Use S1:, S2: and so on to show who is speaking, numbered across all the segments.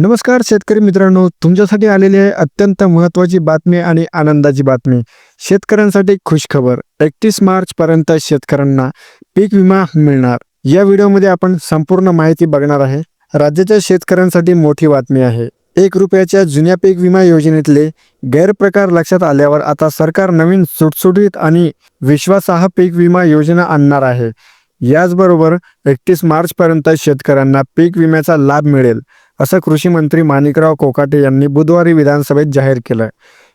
S1: नमस्कार शेतकरी मित्रांनो तुमच्यासाठी आलेली आहे अत्यंत महत्त्वाची बातमी आणि आनंदाची बातमी. शेतकऱ्यांसाठी खुशखबर एकतीस मार्च पर्यंत शेतकऱ्यांना पीक विमा मिळणार. या व्हिडिओमध्ये आपण संपूर्ण माहिती बघणार आहे. राज्याच्या शेतकऱ्यांसाठी मोठी बातमी आहे. एक रुपयाच्या जुन्या पीक विमा योजनेतले गैरप्रकार लक्षात आल्यावर आता सरकार नवीन सुटसुटीत आणि विश्वासार्ह पीक विमा योजना आणणार आहे. याचबरोबर एकतीस मार्चपर्यंत शेतकऱ्यांना पीक विम्याचा लाभ मिळेल असं कृषी मंत्री माणिकराव कोकाटे यांनी बुधवारी विधानसभेत जाहीर केलं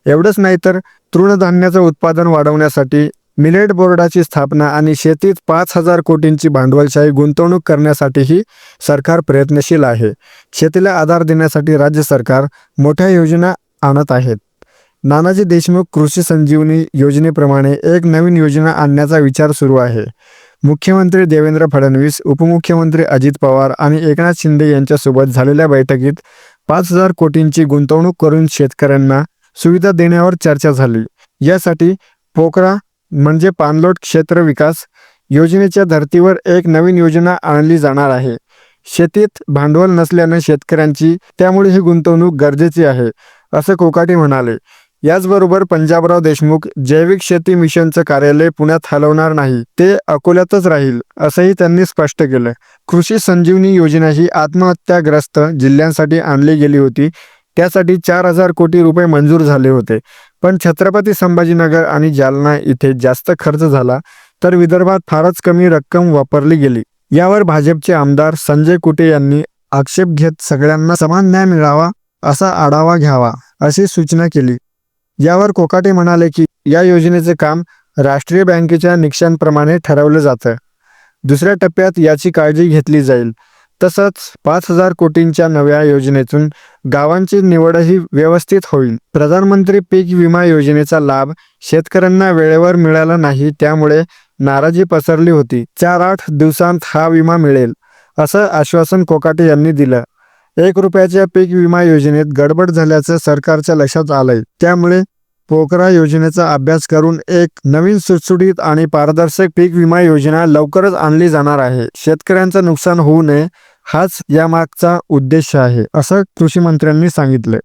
S1: एवढंच नाही तर तृणधान्याचं उत्पादन वाढवण्यासाठी मिलेट बोर्डाची स्थापना आणि शेतीत पाच हजार कोटींची भांडवलशाही गुंतवणूक करण्यासाठीही सरकार प्रयत्नशील आहे. शेतीला आधार देण्यासाठी राज्य सरकार मोठ्या योजना आणत आहेत. नानाजी देशमुख कृषी संजीवनी योजनेप्रमाणे एक नवीन योजना आणण्याचा विचार सुरू आहे. मुख्यमंत्री देवेंद्र फडणवीस उपमुख्यमंत्री अजित पवार आणि एकनाथ शिंदे यांच्यासोबत झालेल्या बैठकीत पाच हजार कोटींची गुंतवणूक करून शेतकऱ्यांना सुविधा देण्यावर चर्चा झाली. यासाठी पोकरा म्हणजे पाणलोट क्षेत्र विकास योजनेच्या धर्तीवर एक नवीन योजना आणली जाणार आहे. शेतीत भांडवल नसल्याने शेतकऱ्यांची त्यामुळे ही गुंतवणूक गरजेची आहे असं कोकाटे म्हणाले. याचबरोबर पंजाबराव देशमुख जैविक शेती मिशनचं कार्यालय पुण्यात हलवणार नाही ते अकोल्यातच राहील असंही त्यांनी स्पष्ट केलं. कृषी संजीवनी योजना ही आत्महत्याग्रस्त जिल्ह्यांसाठी आणली गेली होती त्यासाठी चार हजार कोटी रुपये मंजूर झाले होते. पण छत्रपती संभाजीनगर आणि जालना इथे जास्त खर्च झाला तर विदर्भात फारच कमी रक्कम वापरली गेली. यावर भाजपचे आमदार संजय कुटे यांनी आक्षेप घेत सगळ्यांना समान न्याय मिळावा असा आढावा घ्यावा अशी सूचना केली. यावर कोकाटे म्हणाले की या योजनेचे काम राष्ट्रीय बँकेच्या निकषांप्रमाणे ठरवलं जातं. दुसऱ्या टप्प्यात याची काळजी घेतली जाईल. तसंच पाच हजार कोटींच्या नव्या योजनेतून गावांची निवडही व्यवस्थित होईल. प्रधानमंत्री पीक विमा योजनेचा लाभ शेतकऱ्यांना वेळेवर मिळाला नाही त्यामुळे नाराजी पसरली होती. चार आठ दिवसांत हा विमा मिळेल असं आश्वासन कोकाटे यांनी दिलं. एक रुपयाच्या पीक विमा योजनेत गडबड झाल्याचं सरकारच्या लक्षात आलंय. त्यामुळे पोकरा योजनेचा अभ्यास करून एक नवीन सुटसुटीत आणि पारदर्शक पीक विमा योजना लवकरच आणली जाणार आहे. शेतकऱ्यांचं नुकसान होऊ नये हाच यामागचा उद्देश आहे असं कृषी मंत्र्यांनी सांगितलं